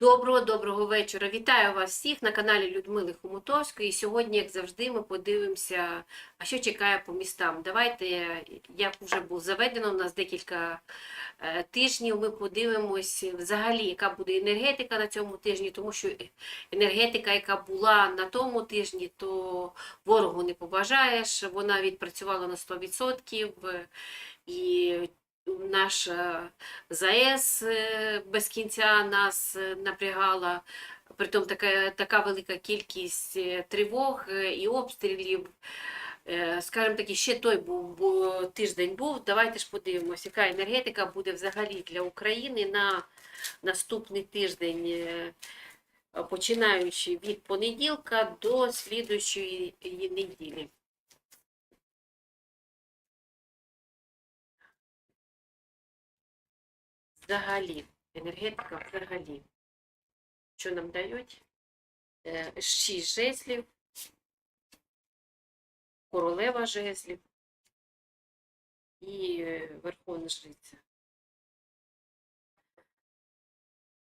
Доброго доброго вечора. Вітаю вас всіх на каналі Людмили Хомутовської. Сьогодні, як завжди, ми подивимося, а що чекає по містам. Давайте, як вже було заведено, у нас декілька е, тижнів. Ми подивимось взагалі, яка буде енергетика на цьому тижні, тому що енергетика, яка була на тому тижні, то ворогу не побажаєш. Вона відпрацювала на 100%. е, І наша ЗАЕС е, без кінця нас е, напрягала. Притом така, така велика кількість е, тривог і обстрілів. Скажімо так, ще той був, бо тиждень був. Давайте ж подивимося, яка енергетика буде взагалі для України на наступний тиждень, починаючи від понеділка до слідуючої неділі. Взагалі, енергетика взагалі. Що нам дають? Е, Шість жезлів, королева жезлів і е, верховна жриця.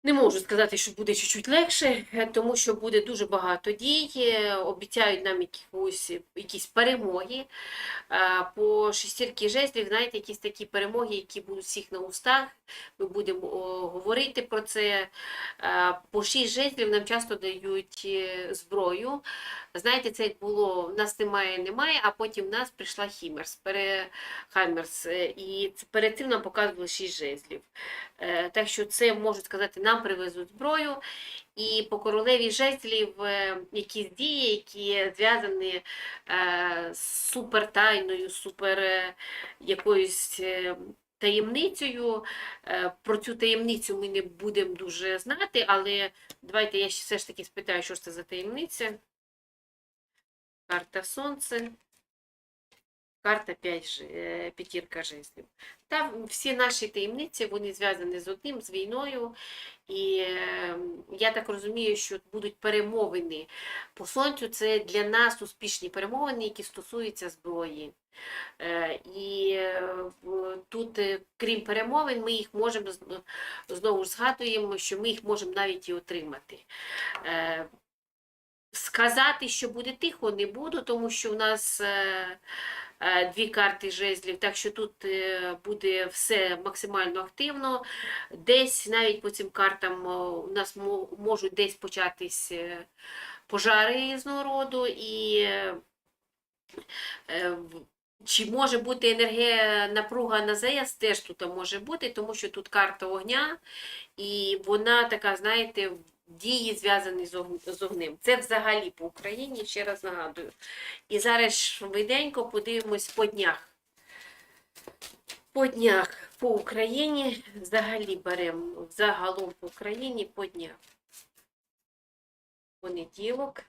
Не можу сказати, що буде чуть-чуть легше, е, тому що буде дуже багато дій, е, обіцяють нам якісь, якісь перемоги. По шестірки жезлів, знаєте, якісь такі перемоги, які будуть всіх на устах. Ми будемо говорити про це. По шість жезлів нам часто дають е, зброю. Знаєте, це як було, в нас немає, немає, а потім в нас прийшла Хімерс, пере, Хаймерс, е, і перед цим нам показували шість жезлів. Е, Так що це можуть сказати, нам привезуть зброю. І по королеві жезлів е, якісь дії, які зв'язані е, з супертайною, супер е, якоюсь таємницею. Про цю таємницю ми не будемо дуже знати, але давайте я все ж таки спитаю, що ж це за таємниця. Карта Сонце. Карта 5, п'ятірка жезлів. Та всі наші таємниці вони зв'язані з одним, з війною. І е, я так розумію, що будуть перемовини по сонцю. Це для нас успішні перемовини, які стосуються зброї. Е, І е, тут, е, крім перемовин, ми їх можемо знову ж згадуємо, що ми їх можемо навіть і отримати. Е, Сказати, що буде тихо, не буду, тому що в нас е, е, дві карти жезлів, так що тут е, буде все максимально активно. Десь навіть по цим картам у нас можуть десь початись е, пожари різного роду, і е, е, чи може бути енергія напруга на ЗАЕС, теж тут може бути, тому що тут карта огня, і вона така, знаєте, дії зв'язані з огн- огнем. Це взагалі по Україні, ще раз нагадую. І зараз швиденько подивимось по днях. По днях по Україні взагалі беремо загалом по Україні по днях. Понеділок,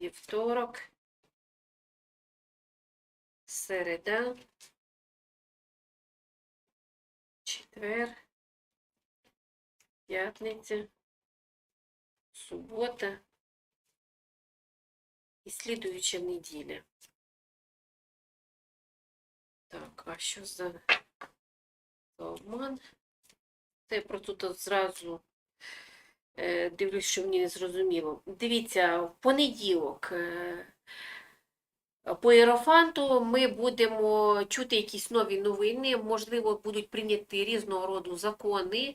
вівторок, середа, четвер, п'ятниця, субота і слідуюча неділя. Так, а що за, за обман? Це я просто тут зразу е, дивлюсь, що мені не зрозуміло. Дивіться, в понеділок е, по Єрофанту ми будемо чути якісь нові новини, можливо, будуть прийняті різного роду закони,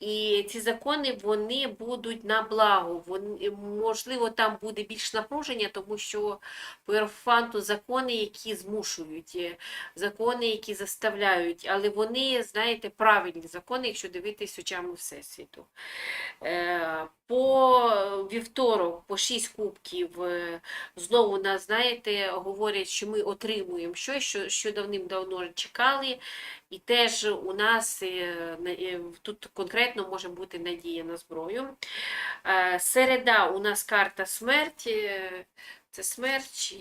і ці закони вони будуть на благо. Вони, можливо, там буде більш напруження, тому що по Єрофанту закони, які змушують, е, закони, які заставляють, але вони, знаєте, правильні закони, якщо дивитись очами Всесвіту. Е, По вівторок, по 6 кубків, е, знову нас, знаєте, говорять, що ми отримуємо щось, що, що давним-давно чекали, і теж у нас е, е, тут конкретно може бути надія на зброю. Е, Середа у нас карта смерті. Це смерть чи.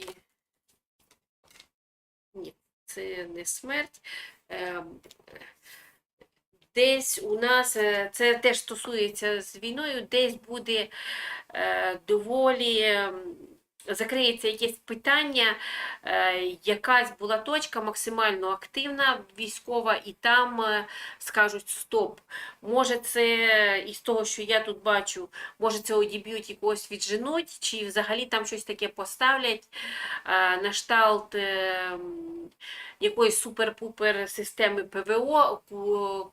Ні, це не смерть. Десь у нас це теж стосується з війною, десь буде доволі закриється якесь питання, е, якась була точка максимально активна військова, і там е, скажуть стоп. Може, це із того, що я тут бачу, може це одіб'ють і когось відженуть, чи взагалі там щось таке поставлять е, на шталт якоїсь супер-пупер системи ПВО,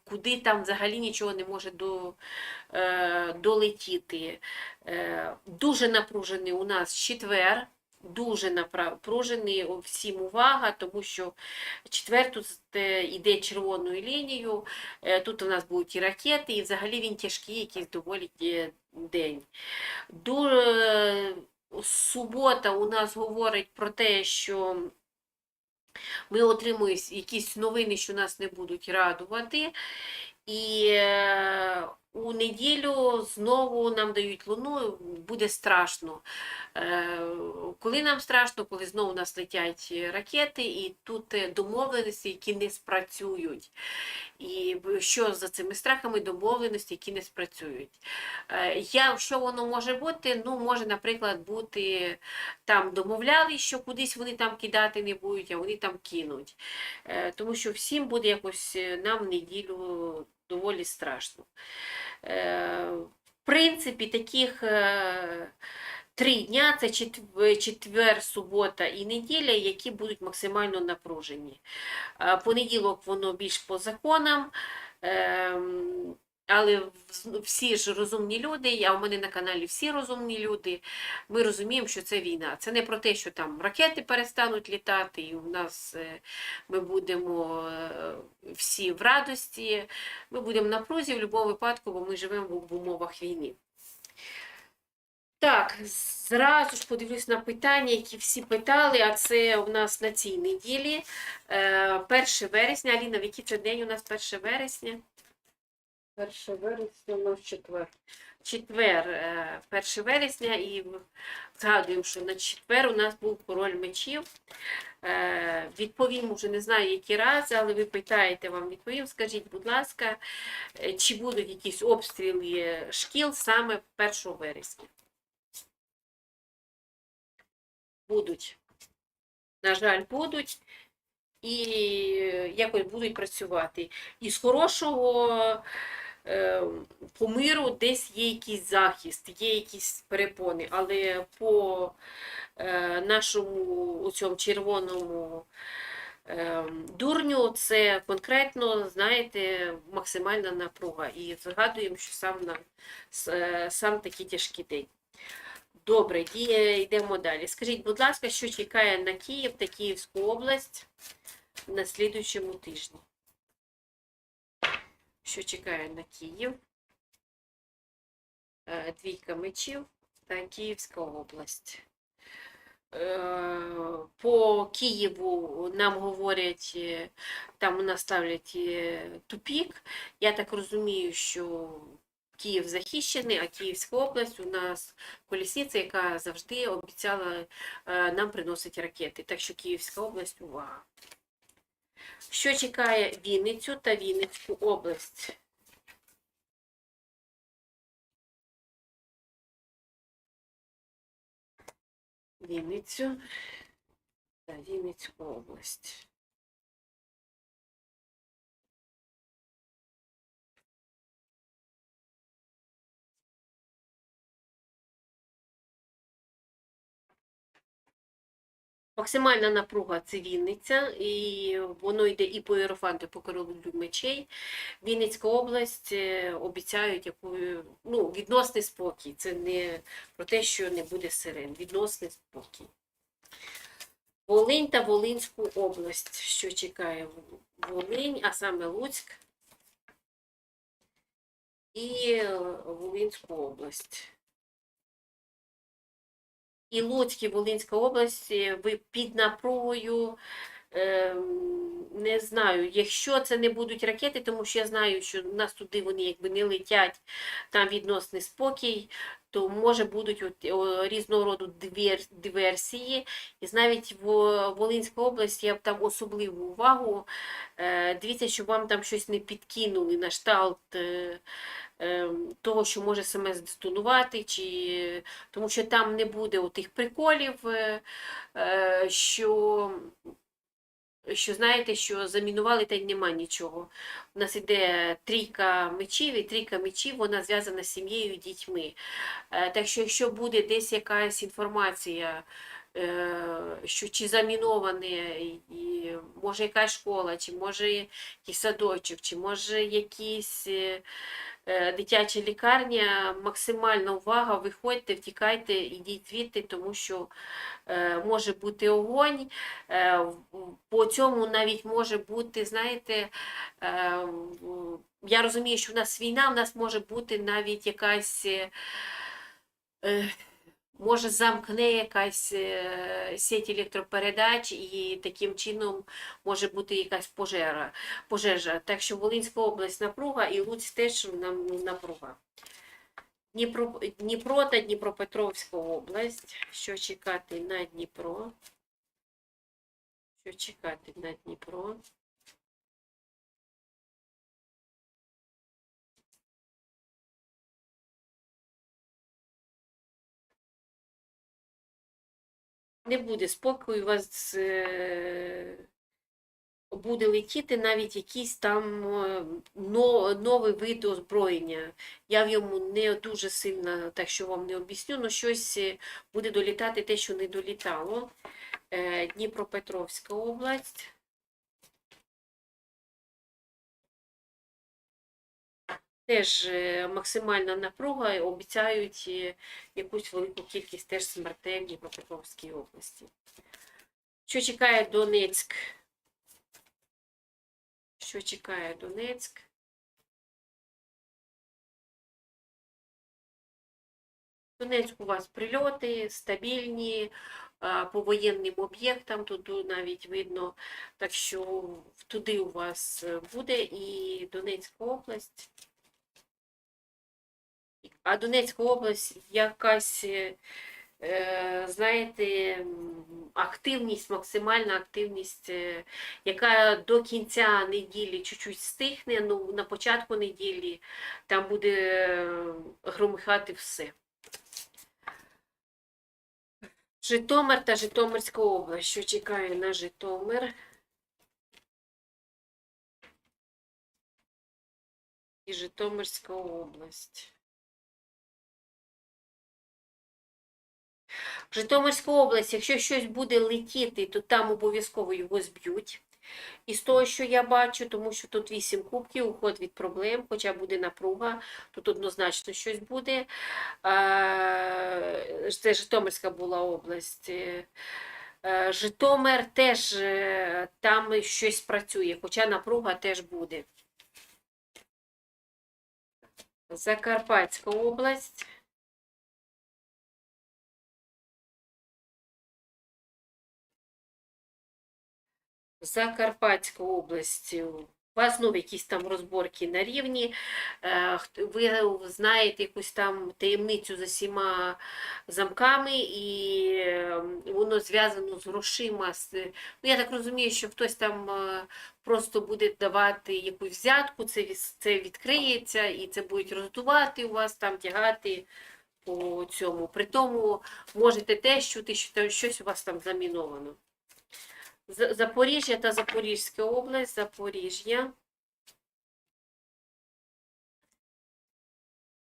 куди там взагалі нічого не може до, долетіти. Е, Дуже напружений у нас четвер. Дуже напружений, всім увага, тому що четвер тут е, червоною лінією, е, тут у нас будуть і ракети, і взагалі він тяжкий, якийсь доволі е, день. Дуже субота у нас говорить про те, що ми отримуємо якісь новини, що нас не будуть радувати. І е, у неділю знову нам дають луну, буде страшно. Е, Коли нам страшно, коли знову у нас летять ракети, і тут е, домовленості, які не спрацюють. І що за цими страхами домовленості, які не спрацюють. Е, Я, що воно може бути? Ну, може, наприклад, бути там домовляли, що кудись вони там кидати не будуть, а вони там кинуть. Тому що всім буде якось нам в неділю доволі страшно. Е, В принципі, таких е, три дня це четвер, субота і неділя, які будуть максимально напружені. Е, Понеділок воно більш по законам. Але всі ж розумні люди, а у мене на каналі всі розумні люди. Ми розуміємо, що це війна. Це не про те, що там ракети перестануть літати, і у нас е, ми будемо е, всі в радості. Ми будемо в напрузі в будь-якому випадку, бо ми живемо в умовах війни. Так, зразу ж подивлюсь на питання, які всі питали, а це у нас на цій неділі. Е, 1 вересня. Аліна, в який це день у нас 1 вересня? 1 вересня у нас четвер. Четвер, е, 1 вересня, і згадуємо, що на четвер у нас був король мечів. Е, Відповім уже не знаю, які рази, але ви питаєте, вам відповім. Скажіть, будь ласка, е, чи будуть якісь обстріли шкіл саме 1 вересня? Будуть. На жаль, будуть. І якось будуть працювати. І з хорошого е, по миру десь є якийсь захист, є якісь перепони, але по е, нашому цьому червоному е, дурню це конкретно, знаєте, максимальна напруга. І згадуємо, що сам, на, е, сам такий тяжкий день. Добре, йдемо далі. Скажіть, будь ласка, що чекає на Київ та Київську область на слідуючому тижні? Що чекає на Київ? Е, Двійка мечів та Київська область. Е, По Києву нам говорять, е, там у нас ставлять тупік. Я так розумію, що Київ захищений, а Київська область у нас колісниця, яка завжди обіцяла нам приносити ракети. Так що Київська область, увага. Що чекає Вінницю та Вінницьку область? Вінницю та Вінницьку область. Максимальна напруга це Вінниця, і воно йде і по Єрофанту, і по королю мечей. Вінницька область е, обіцяють яку, ну, відносний спокій. Це не про те, що не буде сирен. Відносний спокій. Волинь та Волинську область. Що чекає Волинь, а саме Луцьк і е, Волинську область. І Луцьк, і Волинська область, е, ви під напругою ем, не знаю, якщо це не будуть ракети, тому що я знаю, що в нас туди вони якби не летять, там відносний спокій, то може будуть от, різного роду дивер- диверсії. І навіть в Волинській області я б там особливу увагу. Е, дивіться, щоб вам там щось не підкинули на шталт. Е, е, того, що може СМС детонувати, чи тому що там не буде отих приколів, е, е, що, що знаєте, що замінували та й нема нічого. У нас іде трійка мечів, і трійка мечів вона зв'язана з сім'єю і дітьми. Е, Так що, якщо буде десь якась інформація, що чи заміноване, і може якась школа, чи може якийсь садочок, чи може якісь. Е, дитяча лікарня, максимальна увага, виходьте, втікайте, ідіть звідти, тому що е, може бути огонь. Е, по цьому навіть може бути, знаєте, я розумію, що в нас війна, в нас може бути навіть якась. Може, замкне якась е, сеть електропередач, і таким чином може бути якась пожежа. пожежа. Так що Волинська область напруга і Луцьк теж напруга. Дніпро, Дніпро та Дніпропетровська область. Що чекати на Дніпро? Що чекати на Дніпро? Не буде спокою, вас е, буде летіти навіть якийсь там е, но- новий вид озброєння. Я в йому не дуже сильно, так що вам не об'ясню, але щось е, буде долітати те, що не долітало. Дніпропетровська область. Теж е, максимальна напруга, обіцяють е, якусь велику кількість теж смертей в Дніпропетровській області. Що чекає Донецьк? Що чекає Донецьк? Донецьк у вас прильоти стабільні по воєнним об'єктам, тут навіть видно, так що туди у вас е, буде і Донецька область. А Донецька область якась, е, знаєте, активність, максимальна активність, е, яка до кінця неділі чуть-чуть стихне, ну на початку неділі там буде е, громихати все. Житомир та Житомирська область. Що чекає на Житомир? І Житомирська область. Житомирська область, якщо щось буде летіти, то там обов'язково його зб'ють. І з того, що я бачу, тому що тут вісім кубків, уход від проблем, хоча буде напруга, тут однозначно щось буде. Це Житомирська була область. Е, е, Житомир теж е, там щось працює, хоча напруга теж буде. Закарпатська область. Закарпатська область. У вас знову якісь там розборки на рівні. Е, Ви знаєте якусь там таємницю за всіма замками, і е, воно зв'язано з грошима. Ну, я так розумію, що хтось там е, просто буде давати якусь взятку, це, це відкриється, і це будуть роздувати у вас там, тягати по цьому. При тому можете чути, що щось у вас там заміновано. Запоріжжя та Запорізька область, Запоріжжя.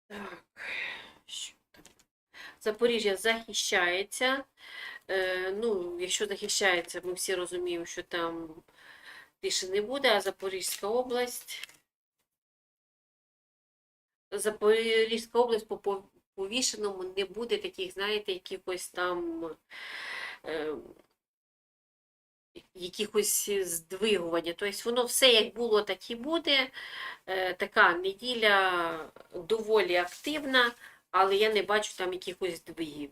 Так, що там? Запоріжжя захищається. Е, ну, якщо захищається, ми всі розуміємо, що там більше не буде, а Запорізька область. Запорізька область по повішеному не буде таких, знаєте, якихось там. Е, якихось здвигування. Тобто воно все як було, так і буде. Е, Така неділя доволі активна, але я не бачу там якихось здвигів.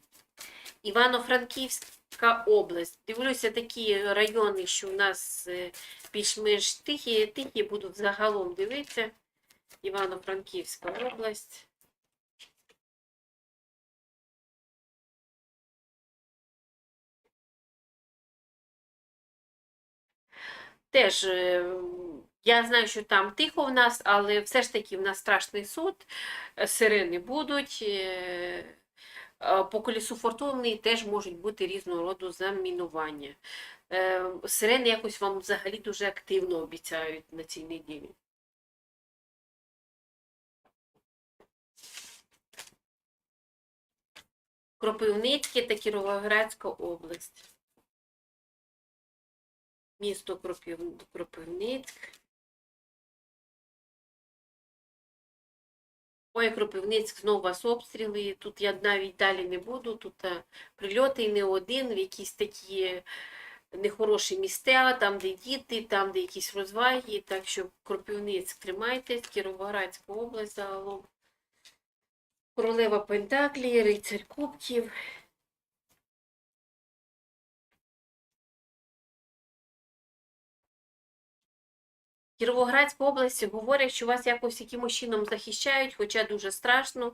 Івано-Франківськ Кіровоградська область. Дивлюся такі райони, що у нас е, більш-менш тихі, тихі будуть загалом дивитися. Івано-Франківська область. Теж е, я знаю, що там тихо в нас, але все ж таки в нас страшний суд, е, сирени будуть. е, По колісу фортуни теж можуть бути різного роду замінування. Сирени якось вам взагалі дуже активно обіцяють на цій неділі. Кропивницьке та Кіровоградська область. Місто Кропив... Кропивницьк. Ой, Кропивницьк, знову вас обстріли. Тут я навіть далі не буду. Тут а, прильоти і не один, в якісь такі нехороші місця, там, де діти, там, де якісь розваги. Так що Кропивницьк тримайтесь, Кіровоградська область загалом. Королева Пентаклі, рицарь Кубків. Кіровоградська область говорять, що вас якось якимось чином захищають, хоча дуже страшно.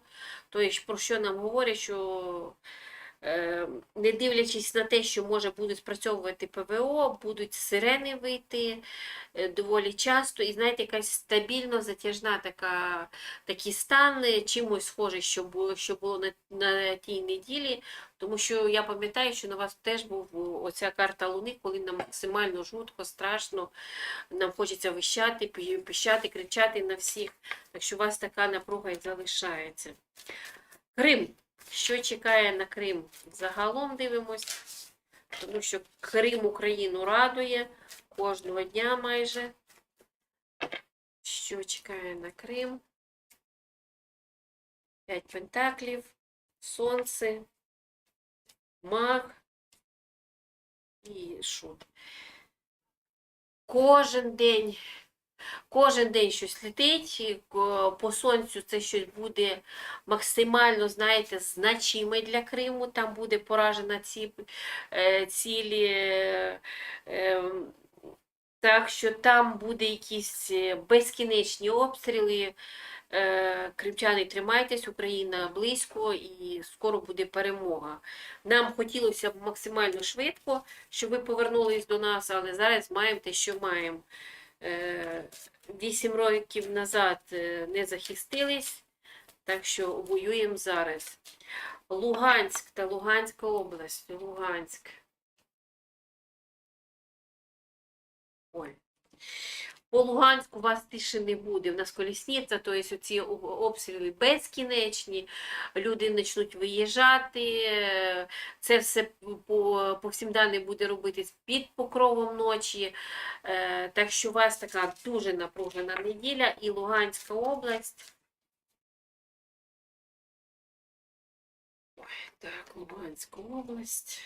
Тобто, про що нам говорять, що не дивлячись на те, що може будуть спрацьовувати ПВО, будуть сирени вийти е, доволі часто, і знаєте, якась стабільно затяжна така, такий стан, е, чимось схожий, що було, що було на, на тій неділі. Тому що я пам'ятаю, що на вас теж був оця карта Луни, коли нам максимально жутко, страшно, нам хочеться вищати, пі- пищати, кричати на всіх. Так що у вас така напруга і залишається. Крим. Що чекає на Крим? Загалом дивимось, тому що Крим Україну радує кожного дня майже. Що чекає на Крим? П'ять пентаклів, сонце, маг і що? Кожен день, кожен день щось летить, і, ко- по сонцю це щось буде максимально, знаєте, значиме для Криму. Там буде поражена ці е, цілі. е, е, так що там буде якісь е, безкінечні обстріли. Е, Кримчани, тримайтесь, Україна близько і скоро буде перемога. Нам хотілося б максимально швидко, щоб ви повернулись до нас, але зараз маємо те, що маємо. Е, Вісім років назад е, не захистились, так що воюємо зараз. Луганськ та Луганська область. Луганськ. Ой. По Луганську у вас тиші не буде. В нас колісниця, тобто ці обстріли безкінечні, люди почнуть виїжджати. Це все по, всім даним буде робитись під покровом ночі. Е, Так що у вас така дуже напружена неділя і Луганська область. Ой, так, Луганська область.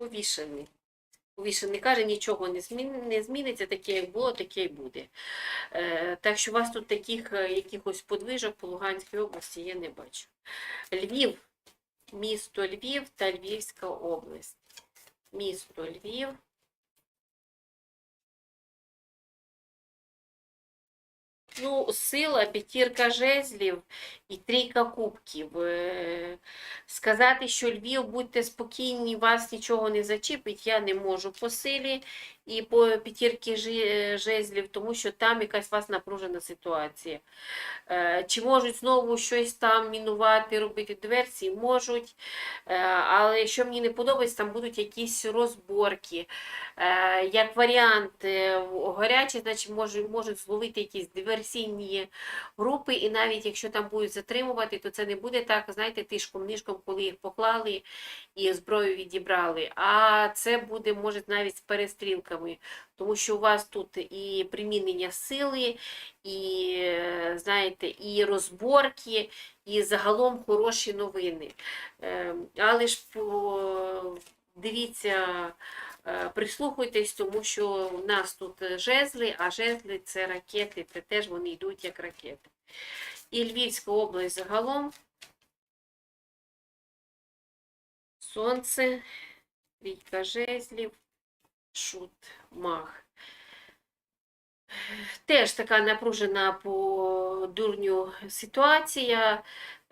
Повішений. Повішений каже, нічого не, змін, не зміниться, таке як було, таке і буде. Е, так що у вас тут таких е, якихось подвижок по Луганській області я не бачу. Львів, місто Львів та Львівська область. Місто Львів. Ну, сила, п'ятірка жезлів і трійка кубків. Е, Сказати, що Львів, будьте спокійні, вас нічого не зачіпить, я не можу по силі і по п'ятірки жезлів, тому що там якась у вас напружена ситуація. Е, Чи можуть знову щось там мінувати, робити диверсії? Можуть. Е, Але що мені не подобається, там будуть якісь розборки. Е, Як варіант, гарячі, значить можуть, можуть зловити якісь диверсійні групи, і навіть якщо там будуть затримувати, то це не буде так, знаєте, тишком-нишком, коли їх поклали і зброю відібрали. А це буде, може, навіть з перестрілками, тому що у вас тут і примінення сили, і, е, знаєте, і розборки, і загалом хороші новини. Але ж дивіться. Е, Прислухайтесь, тому що у нас тут жезли, а жезли це ракети, це теж вони йдуть як ракети. І Львівська область загалом. Сонце, трійка жезлів, шут, мах. Теж така напружена по дурню ситуація.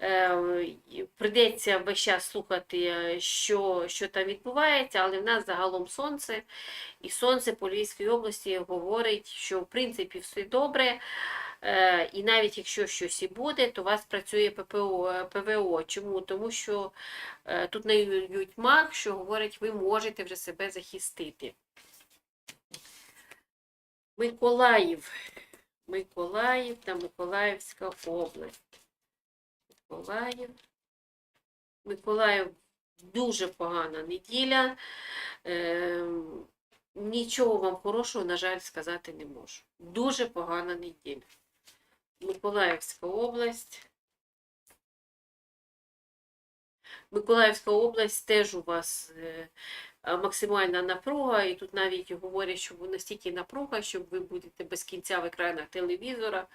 Е, і Прийдеться весь час слухати, що, що там відбувається, але в нас загалом сонце. І сонце по Львівській області говорить, що в принципі все добре. Е, І навіть якщо щось і буде, то у вас працює ППО, ПВО. Чому? Тому що е, тут нають маг, що говорить, ви можете вже себе захистити. Миколаїв. Миколаїв та Миколаївська область. Миколаїв. Миколаїв дуже погана неділя. Ем, нічого вам хорошого, на жаль, сказати не можу. Дуже погана неділя. Миколаївська область. Миколаївська область теж у вас е, максимальна напруга, і тут навіть говорять, що настільки напруга, що ви будете без кінця в екранах телевізора.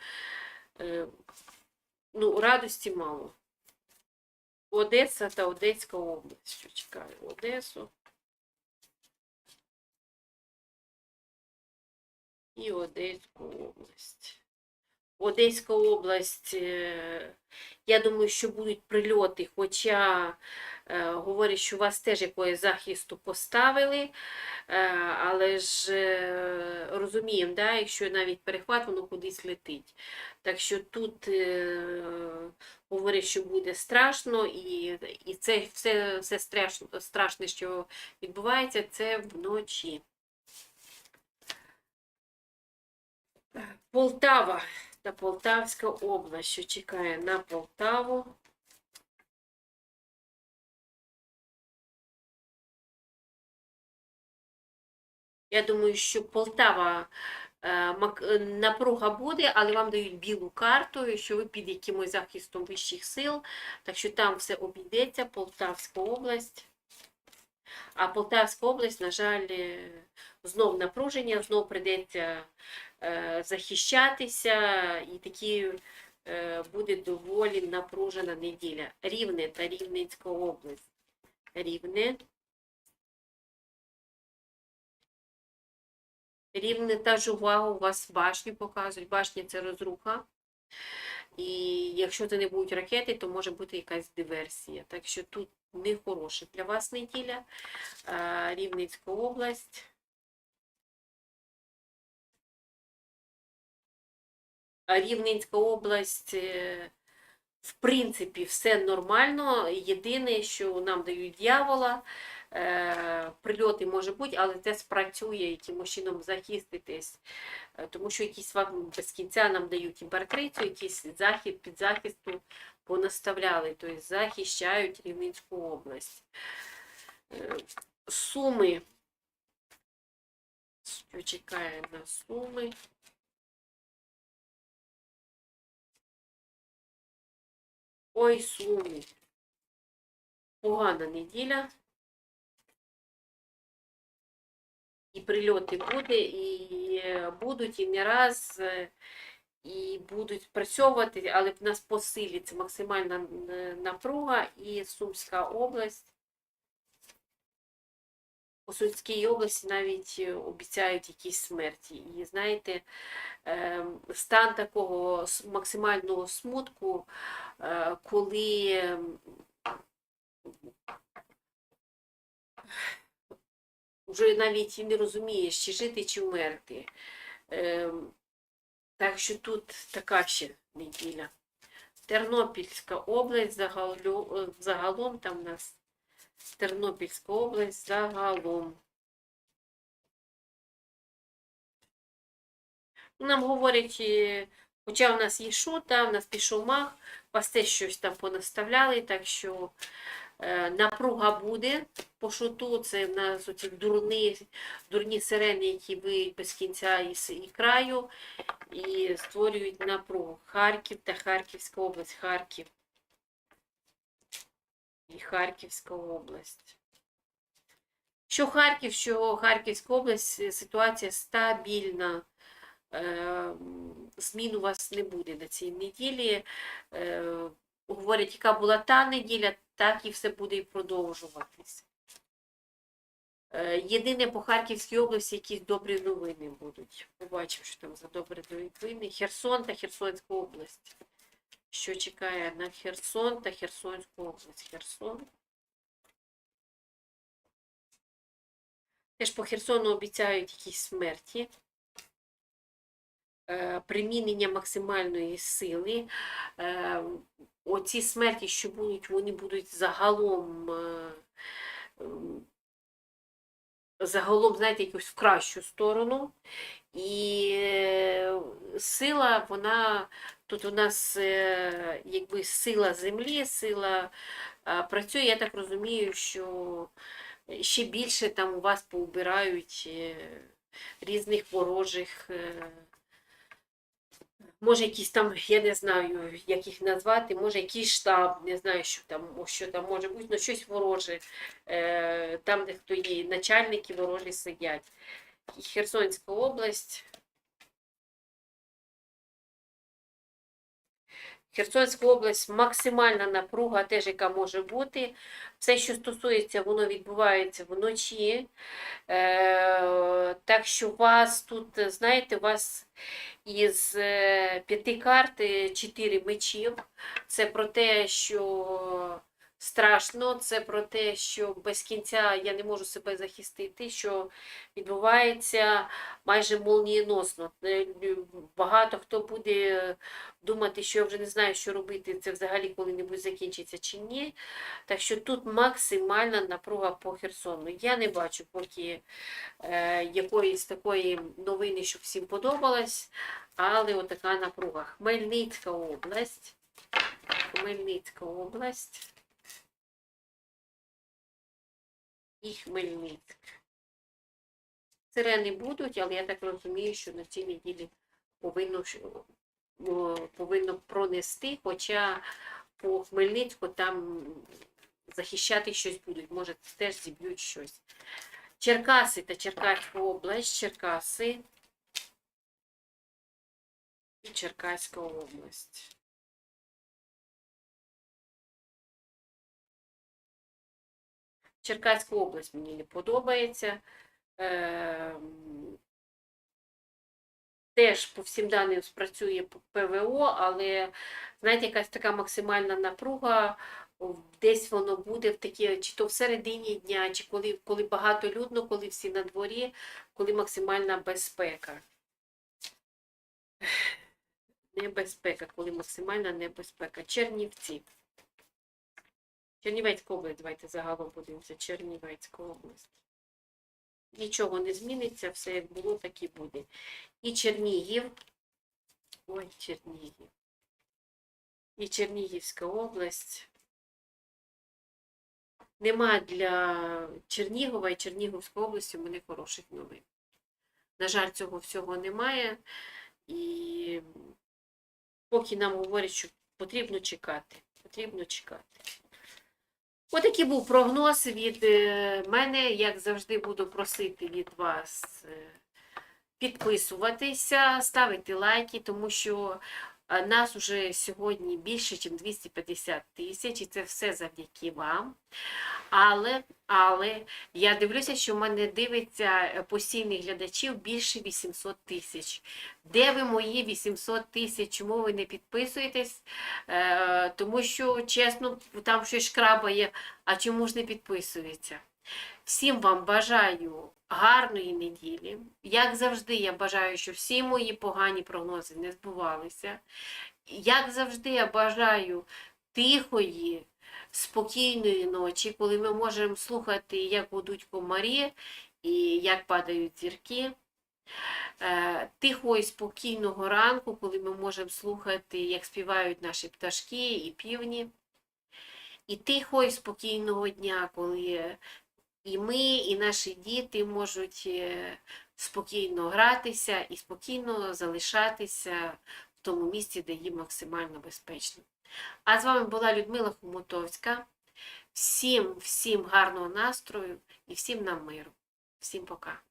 Е, Ну, радості мало. Одеса та Одеська область. Що чекаю? Одесу. І Одеську область. Одеська область, е, я думаю, що будуть прильоти, хоча е, говорять, що вас теж якогось захисту поставили, е, але ж е, розуміємо, да, якщо навіть перехват, воно кудись летить. Так що тут е, говорять, що буде страшно, і, і це все, все страшно, страшне, що відбувається, це вночі. Полтава та Полтавська область, що чекає на Полтаву. Я думаю, що Полтава е, е, напруга буде, але вам дають білу карту, що ви під якимось захистом вищих сил. Так що там все обійдеться, Полтавська область. А Полтавська область, на жаль, е, знов напруження, знов прийдеться захищатися, і такі буде доволі напружена неділя. Рівне та Рівненська область. Рівне. Рівне та увага у вас башню показують. Башня це розруха. І якщо це не будуть ракети, то може бути якась диверсія. Так що тут не хороша для вас неділя. А, Рівненська область. Рівненська область, е, в принципі, все нормально. Єдине, що нам дають дьявола, прильоти може бути, але це спрацює якимось чином захиститись. Е, Тому що якісь вам без кінця нам дають імператрицю, якийсь захід під захисту понаставляли, тобто захищають Рівненську область. Е, Суми. Що чекає на суми? Ой, суми. Погана неділя. І прильоти буде, і будуть, і не раз, і будуть спрацьовувати, але в нас посилиться максимальна е, напруга і Сумська область. У Сумській області навіть обіцяють якісь смерті. І знаєте, ем, стан такого максимального смутку, е, коли ем, вже навіть і не розумієш, чи жити, чи вмерти. Ем, Так що тут така ще неділя. Тернопільська область загалом, е, загалом там у нас Тернопільська область загалом. Нам говорять, е, хоча в нас є шута, в нас пішов маг, вас теж щось там понаставляли, так що напруга буде по шуту. Це в нас оці дурні, дурні сирени, які виють без кінця і, краю, і створюють напругу. Харків та Харківська область, Харків. І Харківська область. Що Харків, що Харківська область, е, ситуація стабільна. е, змін у вас не буде на цій неділі. Е, говорять, яка була та неділя, так і все буде і продовжуватись. Е, Єдине по Харківській області якісь добрі новини будуть. Побачимо, що там за добрі новини. Херсон та Херсонська область. Що чекає на Херсон та Херсонську область? Херсон. Теж по Херсону обіцяють якісь смерті. Е, Примінення максимальної сили. Е, Оці смерті, що будуть, вони будуть загалом. е, загалом, знаєте, якусь в кращу сторону. І сила, вона тут у нас якби сила землі, сила працює. Я так розумію, що ще більше там у вас поубирають різних ворожих. Може, якісь там, я не знаю, як їх назвати, може якийсь штаб, не знаю, що там, що там може бути, ну щось вороже, е, там, де хто є, начальники ворожі сидять. Херсонська область. Херсонська область максимальна напруга, теж яка може бути. Все, що стосується, воно відбувається вночі. Е, так що у вас тут, знаєте, у вас із е, п'яти карт е, чотири мечів. Це про те, що страшно, це про те, що без кінця я не можу себе захистити, що відбувається майже молнієносно. Е, Багато хто буде думати, що я вже не знаю, що робити, це взагалі коли-небудь закінчиться чи ні. Так що тут максимальна напруга по Херсону. Я не бачу поки е, якоїсь такої новини, щоб всім подобалось, але отака напруга. Хмельницька область. Хмельницька область. І Хмельницьк. Сирени будуть, але я так розумію, що на цій неділі повинно, повинно пронести, хоча по Хмельницьку там захищати щось будуть, може теж зіб'ють щось. Черкаси та Черкаська область, Черкаси і Черкаська область. Черкаська область мені не подобається. Ем, Теж по всім даним спрацює ПВО, але знаєте, якась така максимальна напруга, десь воно буде в такі, чи то в середині дня, чи коли, коли багатолюдно, коли всі на дворі, коли максимальна безпека. Небезпека, коли максимальна небезпека. Чернівці. Чернівецька область, давайте загалом подивимося. Чернівецька область. Нічого не зміниться, все як було, так і буде. І Чернігів. Ой, Чернігів. І Чернігівська область. Нема для Чернігова і Чернігівської області у мене хороших новин. На жаль, цього всього немає. І поки нам говорять, що потрібно чекати. Потрібно чекати. Отакий був прогноз від е, мене. Як завжди, буду просити від вас е, підписуватися, ставити лайки, тому що нас уже сьогодні більше, ніж 250 тисяч, і це все завдяки вам. Але, але я дивлюся, що в мене дивиться е, постійних глядачів більше 800 тисяч. Де ви мої 800 тисяч? Чому ви не підписуєтесь? Е, тому що, чесно, там щось шкрабає, а чому ж не підписується? Всім вам бажаю гарної неділі. Як завжди, я бажаю, щоб всі мої погані прогнози не збувалися. Як завжди, я бажаю тихої, спокійної ночі, коли ми можемо слухати, як гудуть комарі і як падають зірки. Е, Тихого і спокійного ранку, коли ми можемо слухати, як співають наші пташки і півні. І тихого і спокійного дня, коли і ми, і наші діти можуть е, спокійно гратися і спокійно залишатися в тому місці, де їм максимально безпечно. А з вами була Людмила Хомутовська. Всім, всім гарного настрою і всім нам миру. Всім пока.